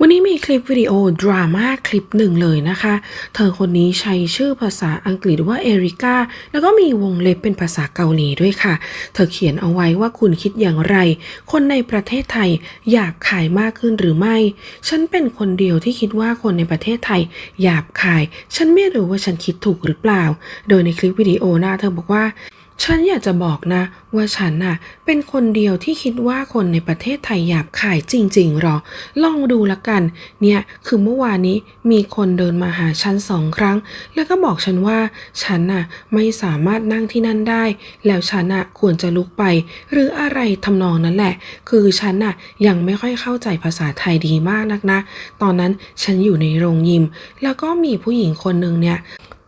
วันนี้มีคลิปวิดีโอดราม่าคลิปหนึ่งเลยนะคะ เธอคนนี้ใช้ชื่อภาษาอังกฤษว่าเอริก้าแล้วก็มีวงเล็บเป็นภาษาเกาหลีด้วยค่ะ เธอเขียนเอาไว้ว่าคุณคิดอย่างไร คนในประเทศไทยหยาบขายมากขึ้นหรือไม่ ฉันเป็นคนเดียวที่คิดว่าคนในประเทศไทยหยาบขาย ฉันไม่รู้ว่าฉันคิดถูกหรือเปล่า โดยในคลิปวิดีโอหน้าเธอบอกว่า ฉันอยากจะบอกนะ ว่าฉันน่ะ เป็นคนเดียวที่คิดว่าคนในประเทศไทยหยาบขายจริงๆหรอ ลองดูละกัน เนี่ยคือเมื่อวานนี้มีคนเดินมาหาฉันสองครั้ง แล้วก็บอกฉันว่า ฉันน่ะไม่สามารถนั่งที่นั่นได้ แล้วฉันน่ะควรจะลุกไป หรืออะไรทำนองนั้นแหละ คือฉันน่ะยังไม่ค่อยเข้าใจภาษาไทยดีมากนักนะ ตอนนั้นฉันอยู่ในโรงยิม แล้วก็มีผู้หญิงคนหนึ่งเนี่ย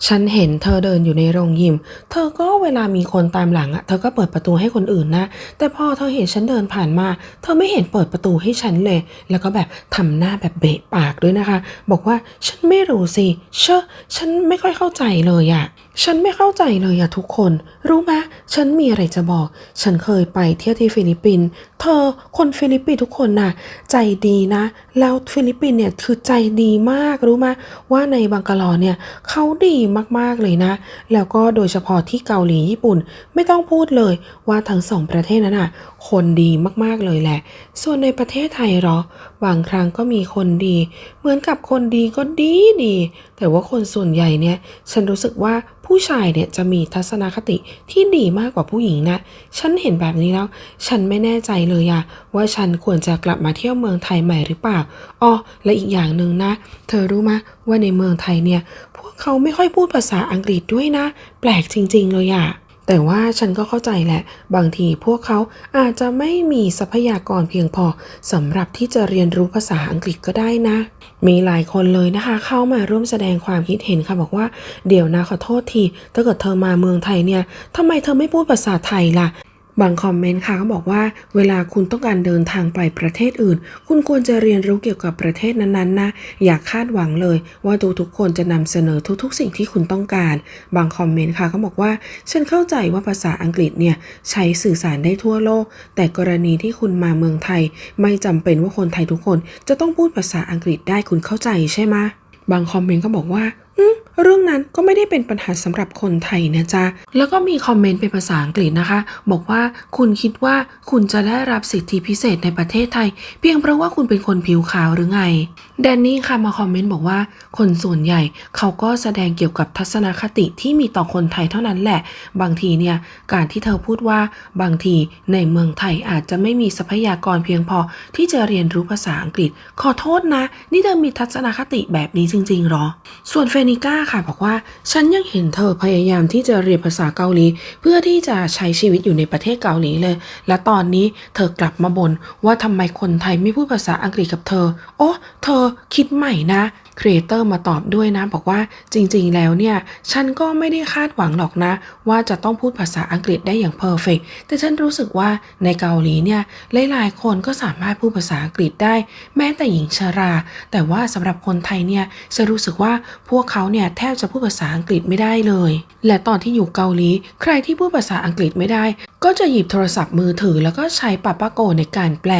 ฉันเห็นเธอเดินอยู่ในโรงยิม เธอก็เวลามีคนตามหลังอะเธอก็เปิดประตูให้คนอื่นนะ แต่พอเธอเห็นฉันเดินผ่านมา เธอไม่เห็นเปิดประตูให้ฉันเลย แล้วก็แบบทำหน้าแบบเบะปากด้วยนะคะ บอกว่าฉันไม่รู้สิ เชอะฉันไม่ค่อยเข้าใจเลยอะฉันไม่เข้าใจเลยอะทุกคน รู้ไหมฉันมีอะไรจะบอก ฉันเคยไปเที่ยวที่ฟิลิปปินส์ เธอคนฟิลิปปินส์ทุกคนน่ะใจดีนะ แล้วฟิลิปปินส์เนี่ยคือใจดีมากรู้ไหมว่าในบังกาลอเนี่ยเขาดีมากๆเลยนะ แล้วก็โดยเฉพาะที่เกาหลีญี่ปุ่นไม่ต้องพูดเลยว่าทั้งสองประเทศนั้นน่ะคนดีมากๆเลยแหละ ส่วนในประเทศไทยเหรอบางครั้งก็มีคนดี เหมือนกับคนดีก็ดีดี แต่ว่าคนส่วนใหญ่เนี่ยฉันรู้สึกว่า ผู้ชายเนี่ยจะมีทัศนคติที่ดีมากกว่าผู้หญิงนะ ฉันเห็นแบบนี้แล้ว ฉันไม่แน่ใจเลยอะว่าฉันควรจะกลับมาเที่ยวเมืองไทยใหม่หรือเปล่าอ๋อและอีกอย่างหนึ่งนะ เธอรู้ไหมว่าในเมืองไทยเนี่ย พวกเขาไม่ค่อยพูดภาษาอังกฤษด้วยนะ แปลกจริง ๆ เลยอะ แต่ว่าฉันก็เข้าใจแหละ บางทีพวกเขาอาจจะไม่มีทรัพยากรเพียงพอสำหรับที่จะเรียนรู้ภาษาอังกฤษก็ได้นะ มีหลายคนเลยนะคะ เข้ามาร่วมแสดงความคิดเห็นค่ะบอกว่า เดี๋ยวนะขอโทษทีถ้าเกิดเธอมาเมืองไทยเนี่ยทำไมเธอไม่พูดภาษาไทยล่ะ บางคอมเมนต์ค่ะก็บอกว่าเวลาคุณต้องการเดินทางไปประเทศอื่น คุณควรจะเรียนรู้เกี่ยวกับประเทศนั้นๆนะอย่าคาดหวังเลย ว่าทุกๆคนจะนำเสนอทุกๆ สิ่งที่คุณต้องการ บางคอมเมนต์ค่ะก็บอกว่า ฉันเข้าใจว่าภาษาอังกฤษเนี่ยใช้สื่อสารได้ทั่วโลก แต่กรณีที่คุณมาเมืองไทย ไม่จำเป็นว่าคนไทยทุกคน จะต้องพูดภาษาอังกฤษได้คุณเข้าใจใช่ไหมบางคอมเมนต์ก็บอกว่าอืม เรื่องนั้นก็ไม่ได้เป็นปัญหาสำหรับคนไทยนะจ๊ะ แล้วก็มีคอมเมนต์เป็นภาษาอังกฤษนะคะ บอกว่าคุณคิดว่าคุณจะได้รับสิทธิพิเศษในประเทศไทย เพียงเพราะว่าคุณเป็นคนผิวขาวหรือไง แดนนี่ค่ะมาคอมเมนต์บอกว่า คนส่วนใหญ่เขาก็แสดงเกี่ยวกับทัศนคติที่มีต่อคนไทยเท่านั้นแหละ บางทีเนี่ยการที่เธอพูดว่าบางทีในเมืองไทยอาจจะไม่มีทรัพยากรเพียงพอที่จะเรียนรู้ภาษาอังกฤษ ขอโทษนะ นี่เธอมีทัศนคติแบบนี้จริงๆหรอ ส่วนเฟนิก้าค่ะบอกว่า ฉันยังเห็นเธอพยายามที่จะเรียนภาษาเกาหลี เพื่อที่จะใช้ชีวิตอยู่ในประเทศเกาหลีเลย และตอนนี้เธอกลับมาบ่นว่าทำไมคนไทยไม่พูดภาษาอังกฤษกับเธอ โอ้ เธอคิดใหม่นะ ครีเอเตอร์มาตอบด้วยนะ บอกว่าจริงๆ แล้วเนี่ย ฉันก็ไม่ได้คาดหวังหรอกนะ ว่าจะต้องพูดภาษาอังกฤษได้อย่างเพอร์เฟกแต่ฉันรู้สึกว่าในเกาหลีเนี่ยหลายๆ คนก็สามารถพูดภาษาอังกฤษได้ แม้แต่หญิงชรา แต่ว่าสำหรับคนไทยเนี่ยจะรู้สึกว่าพวกเขาเนี่ยแทบจะพูดภาษาอังกฤษไม่ได้เลย และตอนที่อยู่เกาหลี ใครที่พูดภาษาอังกฤษไม่ได้ก็จะหยิบโทรศัพท์มือถือ แล้วก็ใช้ปาปาโกในการแปล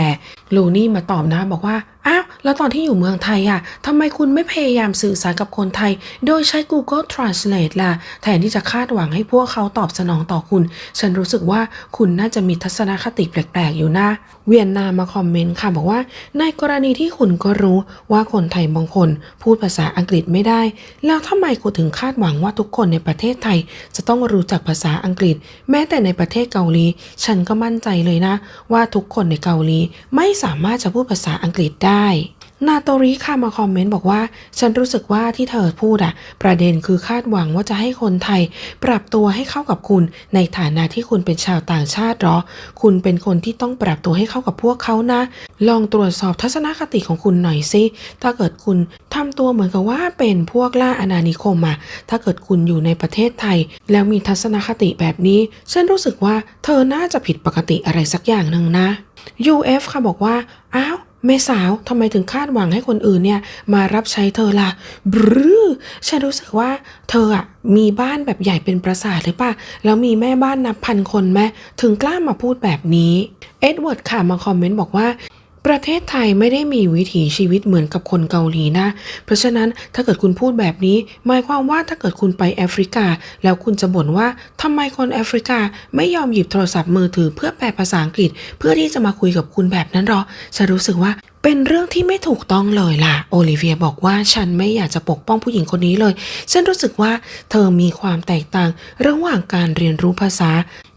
ลูนี่มาตอบนะบอกว่า อ้าว แล้วตอนที่อยู่เมืองไทยอะทำไมคุณไม่พยายามสื่อสารกับคนไทย โดยใช้ Google Translate ล่ะ แทนที่จะคาดหวังให้พวกเขาตอบสนองต่อคุณ ฉันรู้สึกว่าคุณน่าจะมีทัศนคติแปลกๆอยู่นะ เวียนนามาคอมเมนต์ค่ะบอกว่า ในกรณีที่คุณก็รู้ว่าคนไทยบางคน พูดภาษาอังกฤษไม่ได้ แล้วทำไมคุณถึงคาดหวังว่าทุกคนในประเทศไทย จะต้องรู้จักภาษาอังกฤษ แม้แต่ในประเทศเกาหลี ฉันก็มั่นใจเลยนะ ว่าทุกคนในเกาหลีไม่สามารถจะพูดภาษาอังกฤษได้ นาโตริค่ะมาคอมเมนต์บอกว่า ฉันรู้สึกว่าที่เธอพูดอะประเด็นคือคาดหวังว่าจะให้คนไทย ปรับตัวให้เข้ากับคุณ ในฐานะที่คุณเป็นชาวต่างชาติหรอ คุณเป็นคนที่ต้องปรับตัวให้เข้ากับพวกเขานะ ลองตรวจสอบทัศนคติของคุณหน่อยสิถ้าเกิดคุณทำตัวเหมือนกับว่าเป็นพวกล่าอาณานิคมอะถ้าเกิดคุณอยู่ในประเทศไทย แล้วมีทัศนคติแบบนี้ ฉันรู้สึกว่าเธอน่าจะผิดปกติอะไรสักอย่างหนึ่งนะ UF ค่ะบอกว่าอ้าว แม่สาวทำไมถึงคาดหวังให้คนอื่นเนี่ยมารับใช้เธอล่ะบรือฉันรู้สึกว่าเธออะมีบ้านแบบใหญ่เป็นปราสาทหรือปะแล้วมีแม่บ้านนับพันคนแมถึงกล้ามาพูดแบบนี้ เอ็ดเวิร์ดค่ะมาคอมเมนต์บอกว่า ประเทศไทยไม่ได้มีวิถีชีวิตเหมือนกับคนเกาหลีนะ เพราะฉะนั้นถ้าเกิดคุณพูดแบบนี้ หมายความว่าถ้าเกิดคุณไปแอฟริกา แล้วคุณจะบ่นว่าทำไมคนแอฟริกาไม่ยอมหยิบโทรศัพท์มือถือเพื่อแปลภาษาอังกฤษ เพื่อที่จะมาคุยกับคุณแบบนั้นหรอฉันรู้สึกว่าเป็นเรื่องที่ไม่ถูกต้องเลยล่ะ โอลิเวียบอกว่าฉันไม่อยากจะปกป้องผู้หญิงคนนี้เลย ฉันรู้สึกว่าเธอมีความแตกต่างระหว่างการเรียนรู้ภาษา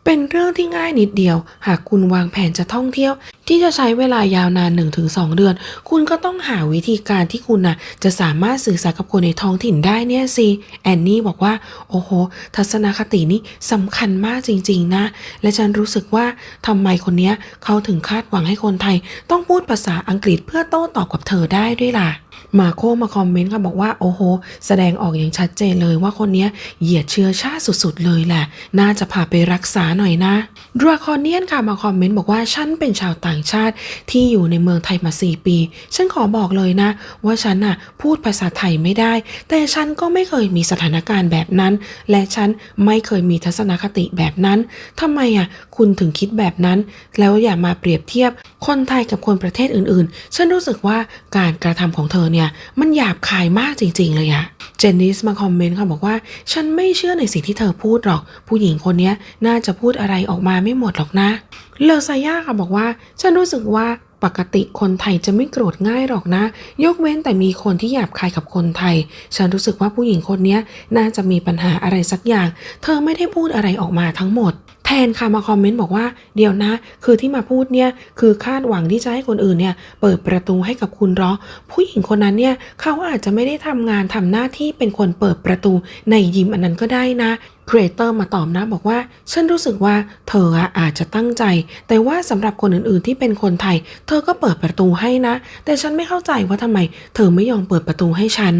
เป็นเรื่องที่ง่ายนิดเดียว หากคุณวางแผนจะท่องเที่ยว ที่จะใช้เวลายาวนาน 1-2 เดือน คุณก็ต้องหาวิธีการที่คุณน่ะจะสามารถสื่อสารกับคนในท้องถิ่นได้เนี่ยสิ แอนนี่บอกว่า โอ้โห ทัศนคตินี้สำคัญมากจริง ๆ นะ และฉันรู้สึกว่าทำไมคนเนี้ยเขาถึงคาดหวังให้คนไทย ต้องพูดภาษาอังกฤษเพื่อโต้ตอบกับเธอได้ด้วยล่ะ มาโคมาคอมเมนต์ค่ะบอกว่าโอ้โห แสดงออกอย่างชัดเจนเลยว่าคนนี้เหยียดเชื้อชาติสุดๆเลยแหละ น่าจะพาไปรักษาหน่อยนะดราคอนเนียนค่ะมาคอมเมนต์บอกว่าฉันเป็นชาวต่างชาติที่อยู่ในเมืองไทยมา 4 ปี ฉันขอบอกเลยนะ ว่าฉันน่ะพูดภาษาไทยไม่ได้ แต่ฉันก็ไม่เคยมีสถานการณ์แบบนั้น และฉันไม่เคยมีทัศนคติแบบนั้นทำไมอะคุณถึงคิดแบบนั้น แล้วอย่ามาเปรียบเทียบ คนไทยกับคนประเทศอื่นๆ ฉันรู้สึกว่าการกระทำของเธอเนี่ย มันหยาบคายมากจริง ๆ เลยอะเจนนิสมาคอมเมนต์ค่ะบอกว่า ฉันไม่เชื่อในสิ่งที่เธอพูดหรอก ผู้หญิงคนนี้น่าจะพูดอะไรออกมาไม่หมดหรอกนะ เลอซาย่าค่ะบอกว่า ฉันรู้สึกว่าปกติคนไทยจะไม่โกรธง่ายหรอกนะ ยกเว้นแต่มีคนที่หยาบคายกับคนไทย ฉันรู้สึกว่าผู้หญิงคนนี้น่าจะมีปัญหาอะไรสักอย่าง เธอไม่ได้พูดอะไรออกมาทั้งหมด แทนค่ะมาคอมเมนต์บอกว่าเดี๋ยวนะ คือที่มาพูดเนี่ยคือคาดหวังที่จะให้คนอื่นเนี่ยเปิดประตูให้กับคุณหรอ ผู้หญิงคนนั้นเนี่ยเขาอาจจะไม่ได้ทำงานทำหน้าที่เป็นคนเปิดประตูในยิมอันนั้นก็ได้นะครีเอเตอร์มาตอบนะบอกว่า ฉันรู้สึกว่าเธออะอาจจะตั้งใจ แต่ว่าสำหรับคนอื่นๆที่เป็นคนไทย เธอก็เปิดประตูให้นะ แต่ฉันไม่เข้าใจว่าทำไม เธอไม่ยอมเปิดประตูให้ฉัน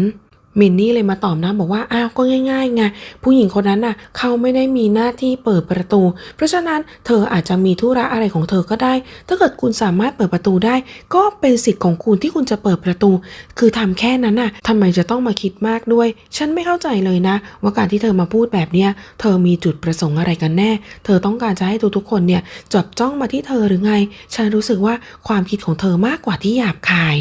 มินนี่เลยมาตอบนะบอกว่าอ้าวก็ง่ายๆไงผู้หญิงคนนั้นน่ะเขาไม่ได้มีหน้าที่เปิดประตู เพราะฉะนั้นเธออาจจะมีธุระอะไรของเธอก็ได้ ถ้าเกิดคุณสามารถเปิดประตูได้ ก็เป็นสิทธิ์ของคุณที่คุณจะเปิดประตู คือทำแค่นั้นน่ะทำไมจะต้องมาคิดมากด้วย ฉันไม่เข้าใจเลยนะ ว่าการที่เธอมาพูดแบบเนี้ยเธอมีจุดประสงค์อะไรกันแน่ เธอต้องการจะให้ทุกๆคนเนี่ยจับจ้องมาที่เธอหรือไง ฉันรู้สึกว่าความคิดของเธอมากกว่าที่หยาบคาย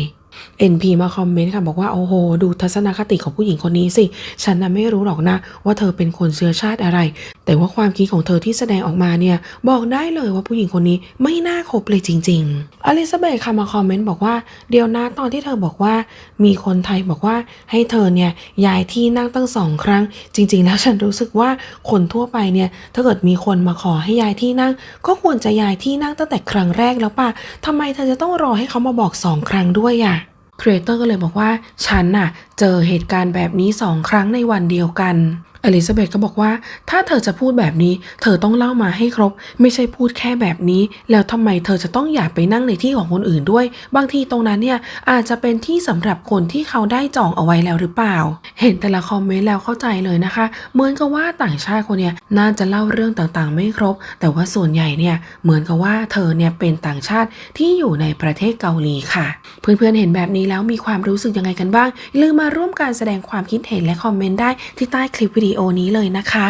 NP มาคอมเมนต์ค่ะบอกว่าโอ้โห ดูทัศนคติของผู้หญิงคนนี้สิ ฉันน่ะไม่รู้หรอกนะ ว่าเธอเป็นคนเชื้อชาติอะไรแต่ว่าความคิดของเธอที่แสดงออกมาเนี่ย บอกได้เลยว่าผู้หญิงคนนี้ไม่น่าคบเลยจริงๆ อลิซาเบธค่ะมาคอมเมนต์บอกว่า เดี๋ยวนะตอนที่เธอบอกว่า มีคนไทยบอกว่าให้เธอเนี่ยย้ายที่นั่งตั้งสองครั้ง จริง ๆ แล้วฉันรู้สึกว่าคนทั่วไปเนี่ยถ้าเกิดมีคนมาขอให้ย้ายที่นั่ง ก็ควรจะย้ายที่นั่งตั้งแต่ครั้งแรกแล้วป่ะทำไมเธอจะต้องรอให้เขามาบอกสองครั้งด้วยอะครีเอเตอร์ก็เลยบอกว่า ฉันน่ะ เจอเหตุการณ์แบบนี้สองครั้งในวันเดียวกัน อลิซาเบธก็บอกว่า ถ้าเธอจะพูดแบบนี้ เธอต้องเล่ามาให้ครบ ไม่ใช่พูดแค่แบบนี้ แล้วทำไมเธอจะต้องอยากไปนั่งในที่ของคนอื่นด้วย บางทีตรงนั้นเนี่ยอาจจะเป็นที่สำหรับคนที่เขาได้จองเอาไว้แล้วหรือเปล่า เห็นแต่ละคอมเมนต์แล้วเข้าใจเลยนะคะ เหมือนกับว่าต่างชาติคนเนี้ยน่าจะเล่าเรื่องต่างๆ ไม่ครบ แต่ว่าส่วนใหญ่เนี่ยเหมือนกับว่าเธอเนี่ยเป็นต่างชาติที่อยู่ในประเทศเกาหลีค่ะ เพื่อนๆเห็นแบบนี้แล้วมีความรู้สึกยังไงกันบ้างอย่าลืมมาร่วมการแสดงความคิดเห็นและคอมเมนต์ได้ที่ใต้คลิปวิดีดีโอนี้เลยนะคะ